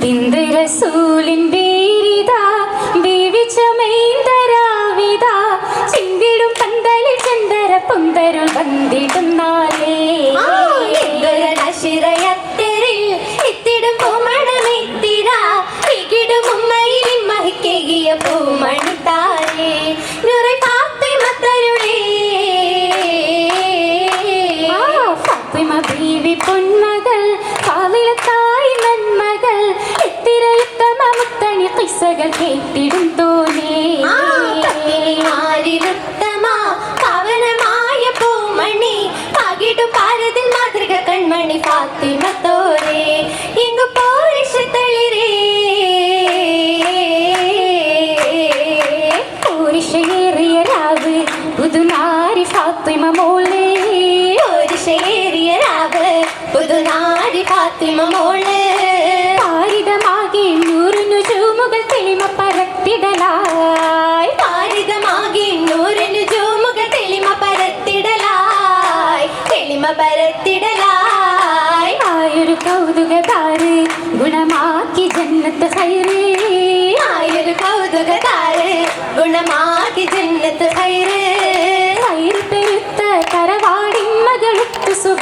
ബിന്ദു റസൂലിൻ വീരിതാ ബീവിച്ച മൈന്ദരാവിതാ. ചിന്തിടും പന്തലിൽ ചന്ദര പൊന്തരുൾ വന്നിടുന്നാലേ പൂരിഷയേറിയ രാവ് പുതുനാരി ഫാത്തിമ മോളേ ശേരിയ രാവ് പുതുനാരി ഫാത്തിമ മോൾ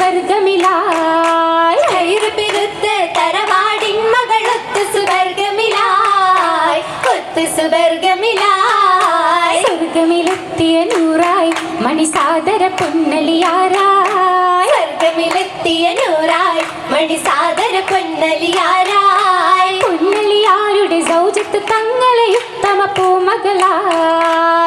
സുവർഗമിലായി. ഹൈറ് പെരുത്ത് തറവാടിൻ മകളൊത്ത് സുവർഗമിലായി. ഒത്ത് സുവർഗമിലായി. സ്വർഗമിലെത്തിയ നൂറായി മണിസാദര പൊന്നലിയാരായി. സ്വർഗമിലെത്തിയ നൂറായി മണിസാദര പൊന്നലിയാരായി. പൊന്നലിയാരുടെ സൗജത്ത് തങ്ങളെ ഉത്തമ പൂമകളായി.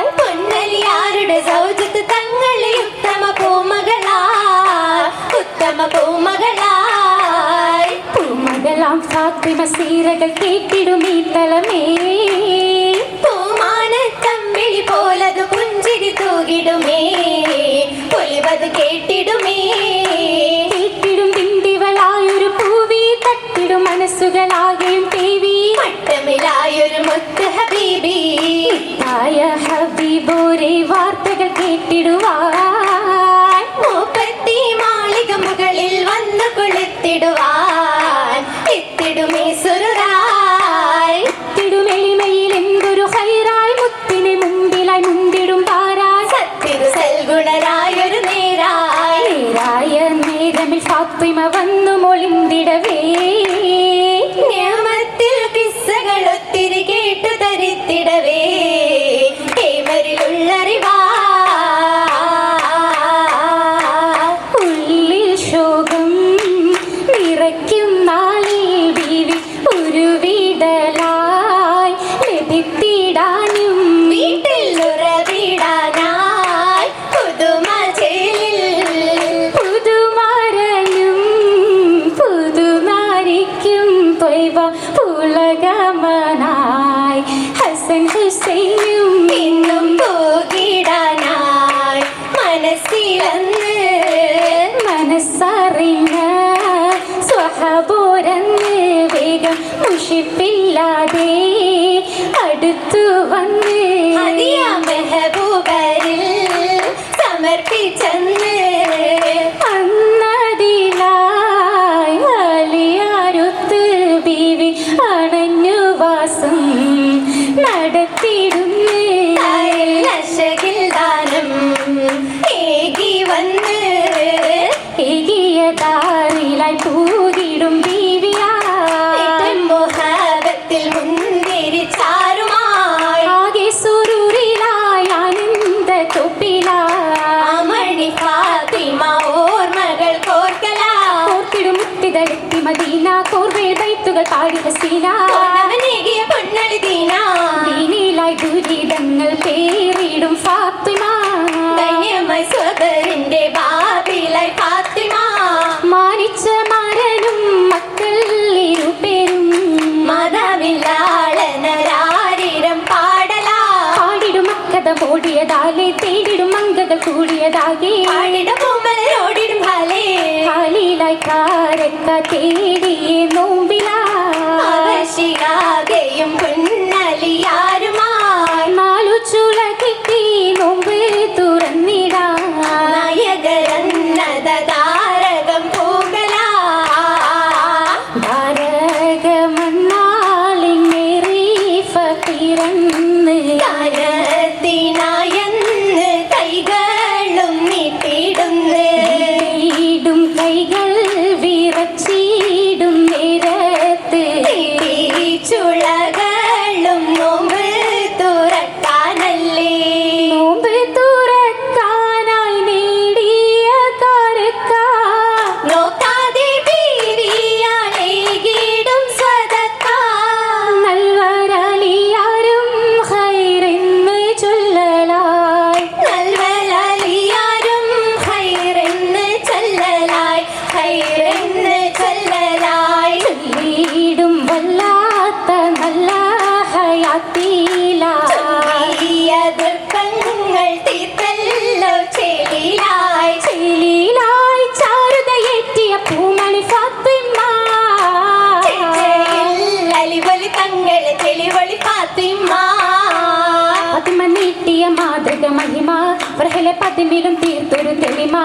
பூமகளாய். பூமகளாம் சாத்திம சீரகள் கேட்டிடும் தலமே பூமான தம்பிழி போலது புஞ்சிரி தூகிடுமே. பொலிவது கேட்டிடுமே. கேட்டிடும் திண்டிவளாய் ஒரு பூவி தட்டிடும் மனசுகளாகியும் தேவி മുഷിപ്പില്ലാതെ അടുത്തു വന്ന്. മെഹബൂബരിൽ സമർപ്പിച്ചെന്ന്. അവനേകിയ പൊന്നളി ദീന. ദീനിലായി ദുരിതങ്ങൾ പേറിടും ഫാത്തിമ. ധന്യമായി സ്വബറിന്റെ ബാബിലായി ഫാത്തിമ. മാനിച്ച മരനും മക്കൾ ഇരുപേരും മതമില്ലാളനരാരിരം പാടലാ. പാടിടും മക്കത ഓടിയതാലെ തേടിടും ഫാത്തിമ ഫാത്തിമ മാതൃക മഹിമ. പ്രഹല പതിമിലും തീർത്തൊരു തെളിമ.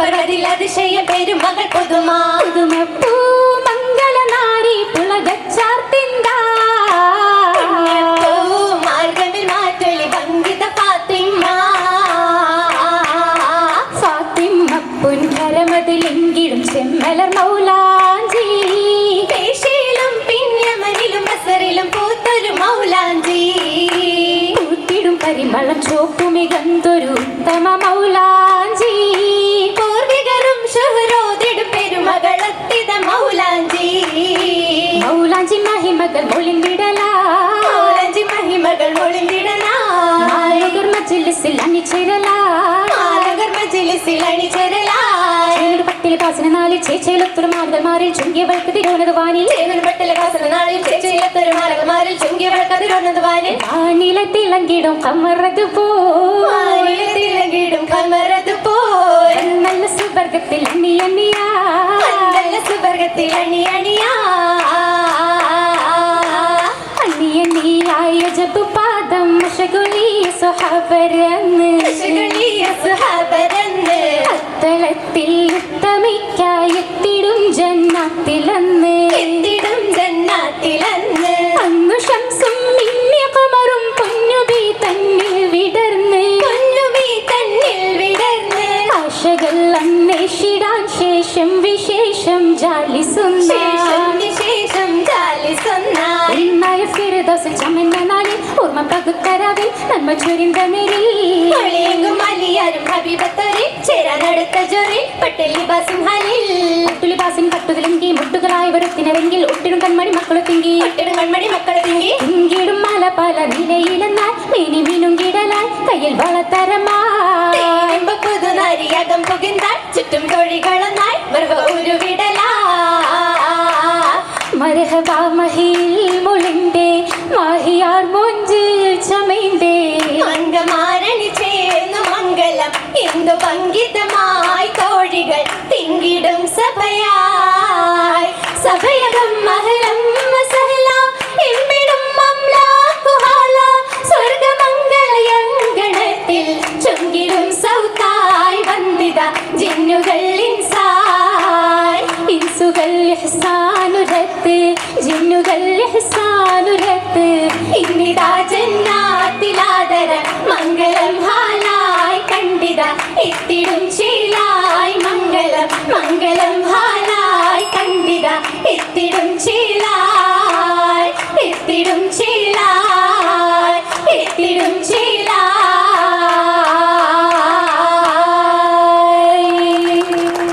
പരവരിൽ അതിശയ പെരുമകൾ പുതുമ. പുതുമ പൂ മംഗള നാരി പുളകച്ചാർത്തിന്താ പരിമളം ചോപ്പുമികന്തൊരു ഉത്തമ മൗലാഞ്ചി. പൂർവികരും ഷുഹരോദിടും പെരുമകളെത്തിത മൗലാഞ്ചി. മൗലാഞ്ചി മഹിമകൾ മൊളിന്തിടലാ മൗലാഞ്ചി മഹിമകൾ ഒളിന്തിടനാ മാലകർ മജിലിസിൽ അണിച്ചിരലാ മാലകർ മജിലിസിൽ അണിചരലായി ചേലൊരു പട്ടിലെ പാസന നാളിൽ ചേച്ചയിലൊത്തൊരു മാറിൽ ചുങ്കിയ വഴക്ക് തിരുവനത് വാനിൽ ചുങ്കിയ വഴക്കതിരൊന്നത് വാനിൽ വാനിലെ തിളങ്ങിടും കമറത് പോ. മായിലത്തിലകിടും കമറത് നല്ല സുവർഗത്തിൽ അണി അണിയാ. നല്ല സുവർഗത്തിൽ അണി അണിയാ. അണി അണിയായ ജബ് പാദം മുഷകുലിയ സുഹബരന്ന് ജന്നാത്തിലന്ന് എത്തിടും ജന്നാത്തിലന്ന് അന്നു ശംസും മിന്നിയ കമറും പൊന്നുബി തന്നിൽ വിടർന്ന്. പൊന്നുമീ തന്നിൽ വിടർന്ന്. ആശകൾ അന്വേഷിടാൻ ശേഷം വിശേഷം ജാലിസുന്ന. ഓർമ്മ പകുത്തരാവിൽ നന്മ ചൊരിന്ത നേരിൽ. ഒളിയെങ്കും അലിയാരും ഹബീബത്തൊരി ചേരാനടുത്ത ജൊറി പട്ടലി ബസിംഹലിൽ തുലിബാസിൻ പട്ടുതിലെങ്കി മുട്ടുകളായി വരുത്തിനരെങ്കിൽ ഒട്ടിടും കൺമണി മക്കളു തിങ്കി. ഒട്ടിടും കൺമണി മക്കളെ തിങ്ങി തിങ്കിടും മല പല നിലയിലെന്നാൽ മീനി മീനും കിടലാൽ കയ്യിൽ വളത്തരമായി തേനുമ്പ പുതുനാരിയകം പുകിന്താൾ ചുറ്റും തൊഴികളൊന്നായി മംഗളം ഭാനായി കണ്ടിട എത്തിടും ചേലായി എത്തിടും ചേല